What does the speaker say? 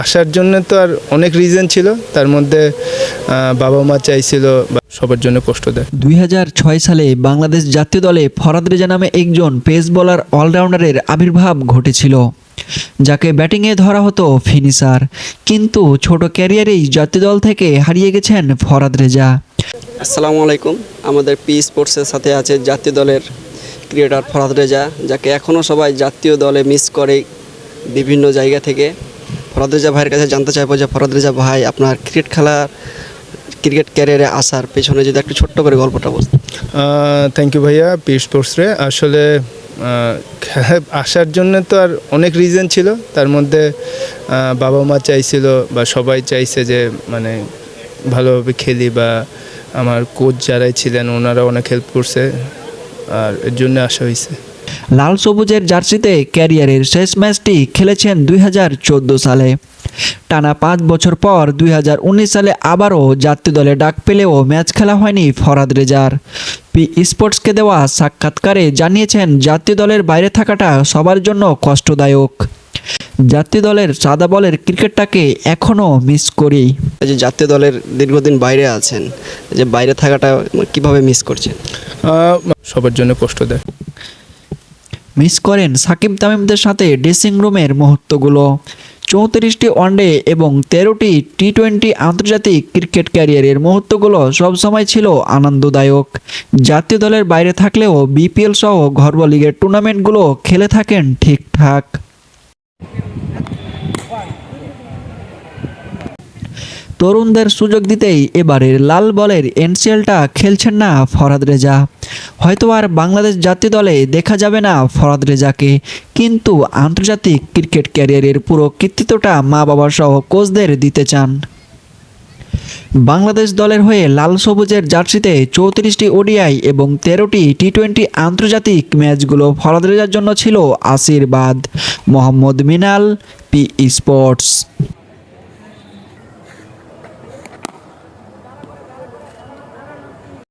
আসার জন্য তো আর অনেক রিজন ছিল। তার মধ্যে বাবা মা চাইছিল বা সবার জন্য কষ্ট দেয়। দুই হাজার ছয় সালে বাংলাদেশ জাতীয় দলে ফরাদ রেজা নামে একজন পেস বোলার অলরাউন্ডারের আবির্ভাব ঘটেছিল যাকে ব্যাটিংয়ে ধরা হতো ফিনিশার। কিন্তু ছোট ক্যারিয়ারেই জাতীয় দল থেকে হারিয়ে গেছেন ফরাদ রেজা। আসসালামু আলাইকুম। আমাদের পি স্পোর্টসের সাথে আছে জাতীয় দলের ক্রিকেটার ফরাদ রেজা যাকে এখনও সবাই জাতীয় দলে মিস করে বিভিন্ন জায়গা থেকে। ফরাদ ভাইয়ের কাছে জানতে চাইব যে ফরাদ ভাই আপনার ক্রিকেট খেলার ক্রিকেট ক্যারিয়ারে আসার পেছনে যদি একটু ছোট্ট করে গল্পটা বলতেন। থ্যাংক ইউ ভাইয়া পি স্পোর্টসরে আসলে আসার জন্য তো আর অনেক রিজন ছিল। তার মধ্যে বাবা মা চাইছিল বা সবাই চাইছে যে মানে ভালোভাবে খেলি বা আমার কোচ যারাই ছিলেন ওনারা অনেক হেল্প করছে। আর এর জন্য আসা হয়েছে। লাল সবুজের জার্সিতে ক্যারিয়ারের শেষ ম্যাচটি খেলেছেন দুই হাজার চোদ্দ সালে। টানা পাঁচ বছর পর দুই হাজার উনিশ সালে আবারও জাতীয় দলে ডাক পেলেও ম্যাচ খেলা হয়নি ফরাদ রেজার। পি স্পোর্টসকে দেওয়া সাক্ষাৎকারে জানিয়েছেন জাতীয় দলের বাইরে থাকাটা সবার জন্য কষ্টদায়ক। জাতীয় দলের সাদা বলের ক্রিকেটটাকে এখনও মিস করি। এই যে জাতীয় দলের দীর্ঘদিন বাইরে আছেন যে বাইরে থাকাটা কীভাবে মিস করছেন? সবার জন্য কষ্ট দেয়। মিস করেন সাকিব তামিমদের সাথে ড্রেসিং রুমের মুহূর্তগুলো। চৌত্রিশটি ওয়ানডে এবং তেরোটি টি টোয়েন্টি আন্তর্জাতিক ক্রিকেট ক্যারিয়ারের মুহূর্তগুলো সবসময় ছিল আনন্দদায়ক। জাতীয় দলের বাইরে থাকলেও বিপিএল সহ ঘরোয়া লিগের টুর্নামেন্টগুলো খেলে থাকেন ঠিকঠাক। তরুণদের সুযোগ দিতেই এবারের লাল বলের এনসিএলটা খেলছেন না ফরাদ রেজা। হয়তো আর বাংলাদেশ জাতীয় দলে দেখা যাবে না ফরাদ রেজাকে, কিন্তু আন্তর্জাতিক ক্রিকেট ক্যারিয়ারের পুরো কৃতিত্বটা মা বাবা সহ কোচদের দিতে চান। বাংলাদেশ দলের হয়ে লাল সবুজের জার্সিতে চৌত্রিশটি ওডিআই এবং তেরোটি টি টোয়েন্টি আন্তর্জাতিক ম্যাচগুলো ফরাদ রেজার জন্য ছিল আশীর্বাদ। মোহাম্মদ মিনাল পি স্পোর্টস।